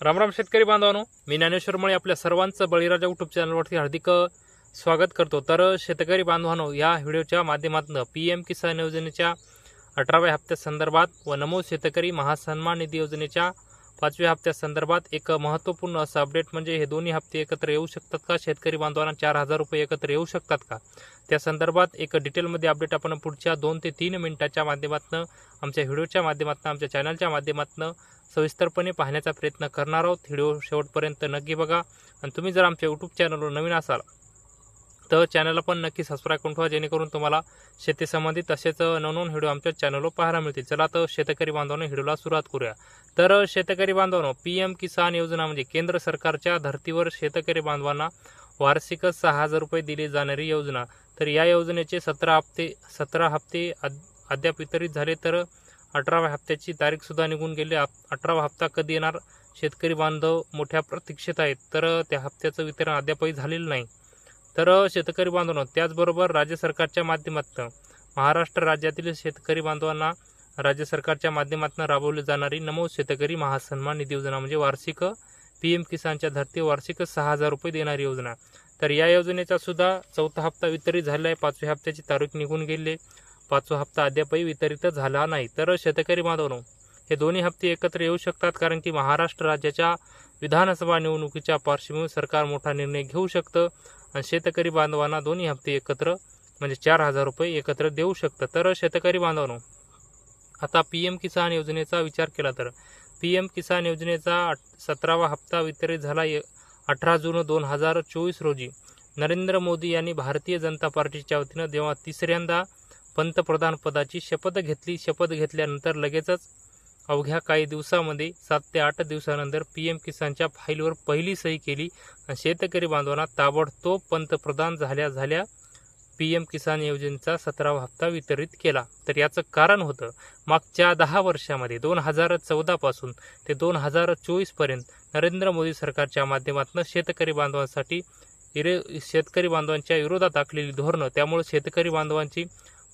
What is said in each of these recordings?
रामराम शेतकरी बांधवांनो मी ज्ञानेश्वर मुळे आपल्या सर्वांचं बळीराजा युट्यूब चॅनलवरती हार्दिक स्वागत करतो. तर शेतकरी बांधवांनो या व्हिडिओच्या माध्यमातून पी एम किसान योजनेच्या अठराव्या हप्त्यासंदर्भात व नमो शेतकरी महासन्मान निधी योजनेच्या पाचव्या हप्त्यासंदर्भात एक महत्त्वपूर्ण असं अपडेट म्हणजे हे दोन्ही हप्ते एकत्र येऊ शकतात का? शेतकरी बांधवांना चार हजार रुपये एकत्र येऊ शकतात का? त्या संदर्भात एक डिटेलमध्ये अपडेट आपण पुढच्या दोन ते तीन मिनिटाच्या माध्यमातून आमच्या व्हिडिओच्या माध्यमातून आमच्या चॅनलच्या माध्यमातून सविस्तरपणे पाहण्याचा प्रयत्न करणार आहोत. व्हिडिओ शेवटपर्यंत नक्की बघा. आणि तुम्ही जर आमच्या यूट्यूब चॅनलवर नवीन असाल तर चॅनलला पण नक्की सबस्क्राईब करून ठेवा जेणेकरून तुम्हाला शेतीसंबंधित तसेच नवनवीन व्हिडिओ आमच्या चॅनलवर पाहायला मिळतील. चला तर शेतकरी बांधवांनो व्हिडिओला सुरुवात करूया. तर शेतकरी बांधवांनो पी एम किसान योजना म्हणजे केंद्र सरकारच्या धर्तीवर शेतकरी बांधवांना वार्षिकच सहा हजार रुपये दिली जाणारी योजना. तर या योजनेचे सतरा हप्ते सतरा हप्ते अद्याप वितरित झाले तर अठराव्या हप्त्याची तारीख सुद्धा निघून गेली. अठरावा हप्ता कधी येणार? शेतकरी बांधव मोठ्या प्रतीक्षेत आहेत. तर त्या हप्त्याचं वितरण अद्यापही झालेलं नाही. तर शेतकरी बांधवांनो त्याचबरोबर राज्य सरकारच्या माध्यमातून महाराष्ट्र राज्यातील शेतकरी बांधवांना राज्य सरकारच्या माध्यमातून राबवली जाणारी नमो शेतकरी महासन्मान निधी योजना म्हणजे वार्षिक पी एम किसानच्या धर्ती वार्षिक सहा हजार रुपये देणारी योजना. तर या योजनेचा सुद्धा चौथा हप्ता वितरित झाला आहे पाचव्या हप्त्याची तारीख निघून गेली. पाचवा हप्ता अद्यापही वितरित झाला नाही. तर शेतकरी बांधवांनो हे दोन्ही हप्ते एकत्र येऊ शकतात कारण की महाराष्ट्र राज्याच्या विधानसभा निवडणुकीच्या पार्श्वभूमीवर सरकार मोठा निर्णय घेऊ शकतं आणि शेतकरी बांधवांना दोन्ही हप्ते एकत्र म्हणजे चार हजार रुपये एकत्र देऊ शकतं. तर शेतकरी बांधवांनो आता पी एम किसान योजनेचा विचार केला तर पी एम किसान योजनेचा सतरावा हप्ता वितरित झाला. अठरा जून दोन हजार चोवीस रोजी नरेंद्र मोदी यांनी भारतीय जनता पार्टीच्या वतीनं जेव्हा तिसऱ्यांदा पंतप्रधान पदाची शपथ घेतली. शपथ घेतल्यानंतर लगेचच अवघ्या काही दिवसामध्ये सात ते आठ दिवसानंतर पी एम किसानच्या फाईलवर पहिली सही केली. आणि शेतकरी बांधवांना ताबडतोब पंतप्रधान झाल्या झाल्या पी एम किसान योजनेचा सतरावा हप्ता वितरित केला. तर याचं कारण होतं मागच्या दहा वर्षामध्ये दोन हजार चौदापासून ते दोन हजार चोवीसपर्यंत नरेंद्र मोदी सरकारच्या माध्यमातून शेतकरी बांधवांसाठी इरे शेतकरी बांधवांच्या विरोधात आखलेली धोरणं त्यामुळे शेतकरी बांधवांची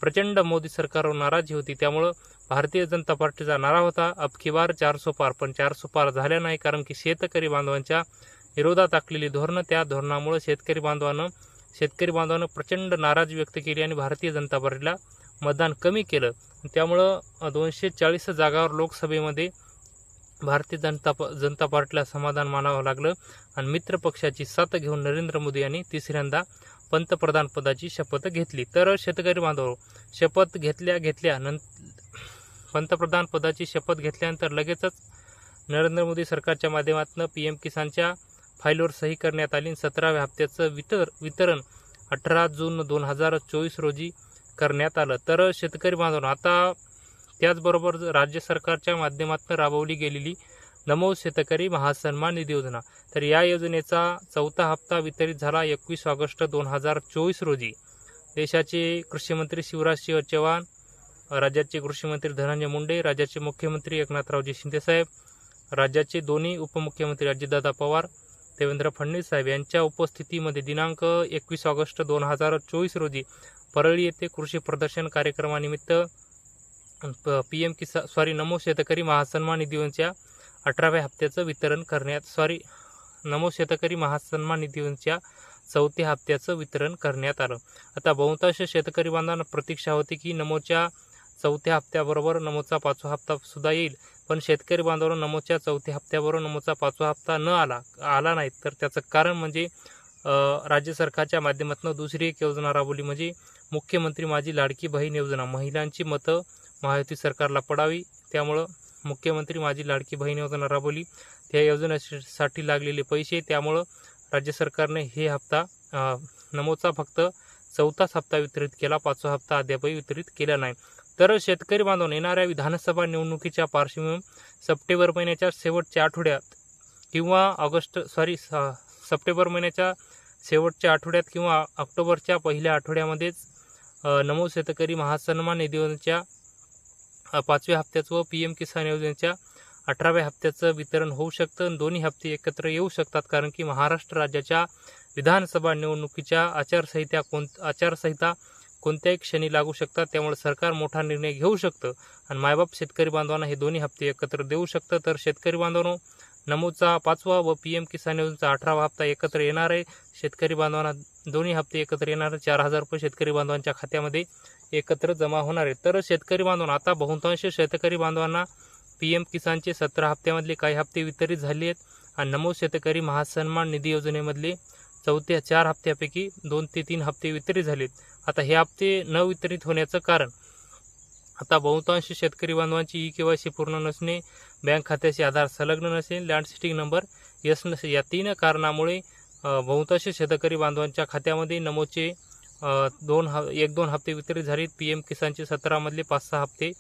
प्रचंड मोदी सरकारवर नाराजी होती. त्यामुळं भारतीय जनता पार्टीचा नारा होता. अबकी बार चारसो पार पण चारसो पार झाल्या नाही कारण की शेतकरी बांधवांच्या विरोधात आखलेली धोरणं त्या धोरणामुळे शेतकरी बांधवानं शेतकरी बांधवानं प्रचंड नाराजी व्यक्त केली आणि भारतीय जनता पार्टीला मतदान कमी केलं. त्यामुळं दोनशे चाळीस जागावर लोकसभेमध्ये भारतीय जनता प जनता पार्टीला समाधान मानावं लागलं. आणि मित्रपक्षाची साथ घेऊन नरेंद्र मोदी यांनी तिसऱ्यांदा पंतप्रधान पदाची शपथ घेतली. तर शेतकरी बांधव शपथ घेतल्या घेतल्या नंतर पंतप्रधान पदाची शपथ घेतल्यानंतर लगेचच नरेंद्र मोदी सरकारच्या माध्यमातून पी एम किसानच्या फाईलवर सही करण्यात आली सतराव्या हप्त्याचं वितर वितरण अठरा जून दोन हजार चोवीस रोजी करण्यात आलं. तर शेतकरी बांधवांनो आता त्याचबरोबर राज्य सरकारच्या माध्यमातून राबवली गेलेली नमो शेतकरी महासन्मान निधी योजना. तर या योजनेचा चौथा हप्ता वितरित झाला एकवीस ऑगस्ट दोन हजार चोवीस रोजी. देशाचे कृषीमंत्री शिवराज सिंह चव्हाण राज्याचे कृषीमंत्री धनंजय मुंडे राज्याचे मुख्यमंत्री एकनाथरावजी शिंदेसाहेब राज्याचे दोन्ही उपमुख्यमंत्री अजितदादा पवार देवेंद्र फडणवीस साहेब यांच्या उपस्थितीमध्ये दिनांक एकवीस ऑगस्ट दोन हजार चोवीस रोजी परळी येथे कृषी प्रदर्शन कार्यक्रमानिमित्त P M Kisan sorry Namo Shetkari Mahasanman Nidhi योजनेच्या अठराव्या हप्त्याचं वितरण करण्यात सॉरी नमो शेतकरी महासन्मान निधी योजनेच्या चौथ्या हप्त्याचं वितरण करण्यात आलं. आता बहुतांश शेतकरी बांधवांना प्रतीक्षा होती की नमोच्या चौथ्या हप्त्याबरोबर नमोचा पाचवा हप्ता सुद्धा येईल. पण शेतकरी बांधवांना नमोच्या चौथ्या हप्त्याबरोबर नमोचा पाचवा हप्ता न आला आला नाही तर त्याचं कारण म्हणजे राज्य सरकारच्या माध्यमातून दुसरी एक योजना राबवली म्हणजे मुख्यमंत्री माझी लाडकी बहीण योजना. महिलांची मतं महायुती सरकारला पडावी त्यामुळं मुख्यमंत्री माझी लाडकी बहीण योजना राबवली. त्या योजनेसाठी लागलेले पैसे त्यामुळं राज्य सरकारने हे हप्ता नमोचा फक्त चौथाच हप्ता वितरित केला पाचवा हप्ता अद्यापही वितरित केला नाही. तर शेतकरी बांधव येणाऱ्या विधानसभा निवडणुकीच्या पार्श्वभूमीवर सप्टेंबर महिन्याच्या शेवटच्या आठवड्यात किंवा ऑगस्ट सॉरी सप्टेंबर महिन्याच्या शेवटच्या आठवड्यात किंवा ऑक्टोबरच्या पहिल्या आठवड्यामध्येच नमो शेतकरी महासन्मान निधी योजनेच्या पाचव्या हप्त्याचं व पी एम किसान योजनेच्या अठराव्या हप्त्याचं वितरण होऊ शकतं. आणि दोन्ही हप्ते एकत्र येऊ शकतात कारण की महाराष्ट्र राज्याच्या विधानसभा निवडणुकीच्या आचारसंहिता कोण आचारसंहिता कोणत्याही क्षणी लागू शकतात. त्यामुळे सरकार मोठा निर्णय घेऊ शकतं आणि मायबाप शेतकरी बांधवांना हे दोन्ही हप्ते एकत्र देऊ शकतं. तर शेतकरी बांधवांनो नमोचा पाचवा व पी एम किसान योजनेचा अठरावा हप्ता एकत्र येणार आहे. शेतकरी बांधवांना दोन्ही हप्ते एकत्र येणार चार हजार रुपये शेतकरी बांधवांच्या खात्यामध्ये एकत्र जमा होणार आहे तर शेतकरी बांधवांना आता बहुतांश शेतकरी बांधवांना पी एम किसानचे सतरा हप्त्यामधले काही हप्ते वितरित झाले आहेत आणि नमो शेतकरी महासन्मान निधी योजनेमधले चौथ्या चार हप्त्यापैकी दोन ते तीन हप्ते वितरित झालेत. आता हे हप्ते न वितरित होण्याचं कारण. आता बहुतांश शेतकरी बांधवांची ई के वाय सी पूर्ण नसणे बँक खात्याशी आधार संलग्न नसेल लँड सिटिंग नंबर यस नसे या तीन कारणामुळे बहुतांश शेतकरी बांधवांच्या खात्यामध्ये नमोचे दोन ह एक दोन हप्ते वितरित झाले. पी एम किसानचे सतरामधले पाच सहा हप्ते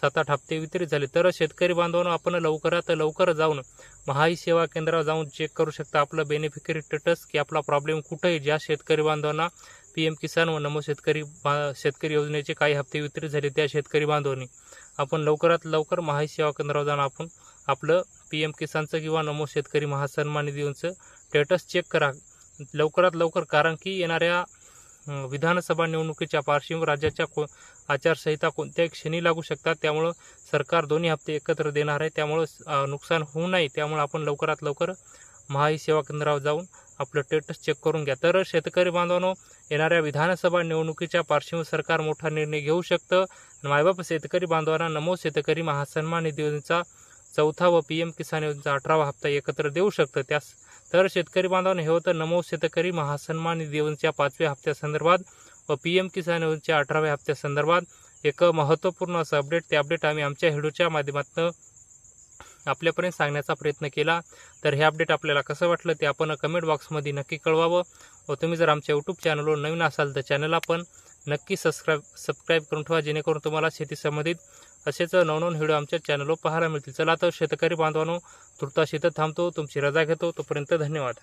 सात आठ हप्ते वितरित झाले. तर शेतकरी बांधवांना आपण लवकरात लवकर जाऊन महाई सेवा केंद्रावर जाऊन चेक करू शकता. आपलं बेनिफिकरी स्टेटस की आपला प्रॉब्लेम कुठं आहे ज्या शेतकरी बांधवांना पी एम किसान व नमो शेतकरी बा शेतकरी योजनेचे काही हप्ते वितरित झाले त्या शेतकरी बांधवांनी. आपण लवकरात लवकर महाई सेवा केंद्रावर जाऊन आपण आपलं पी एम किसानचं किंवा नमो शेतकरी महासन्मान निधीचं स्टेटस चेक करा. लवकरात लवकर कारण की येणाऱ्या विधानसभा निवडणुकीच्या पार्श्वभूमीवर राज्याच्या को आचारसंहिता कोणत्याही क्षणी लागू शकतात. त्यामुळं सरकार दोन्ही हप्ते एकत्र देणार आहे. त्यामुळं नुकसान होऊ नये. त्यामुळं आपण लवकरात लवकर महाई सेवा केंद्रावर जाऊन आपलं टेटस चेक करून घ्या. तर शेतकरी बांधवांनो येणाऱ्या विधानसभा निवडणुकीच्या पार्श्वभूमीवर सरकार मोठा निर्णय घेऊ शकतं. मायबाप शेतकरी बांधवांना नमो शेतकरी महासन्मान निधी योजनेचा चौथा व पी एम किसान योजनेचा अठरावा हप्ता एकत्र देऊ शकतं. त्यास तर शेतकरी बांधवांना हे होतं नमो शेतकरी महासन्मान निधी योजनेच्या पाचव्या हप्त्यासंदर्भात व पी एम किसान योजनेच्या अठराव्या हप्त्यासंदर्भात एक महत्त्वपूर्ण असं अपडेट ते अपडेट आम्ही आमच्या व्हिडिओच्या माध्यमातून आपल्यापर्यंत सांगण्याचा प्रयत्न केला. तर हे अपडेट आपल्याला कसं वाटलं ते आपण कमेंट बॉक्समध्ये नक्की कळवावं. व तुम्ही जर आमच्या यूट्यूब चॅनलवर नवीन असाल तर चॅनलला पण नक्की सबस्क्राईब सबस्क्राईब करून ठेवा जेणेकरून तुम्हाला शेती संबंधित असेच नवनवन व्हिडिओ आमच्या चॅनलवर पाहायला मिळतील. चला तर शेतकरी बांधवांनो तुर्तास शेतात थांबतो तुमची रजा घेतो. तोपर्यंत धन्यवाद.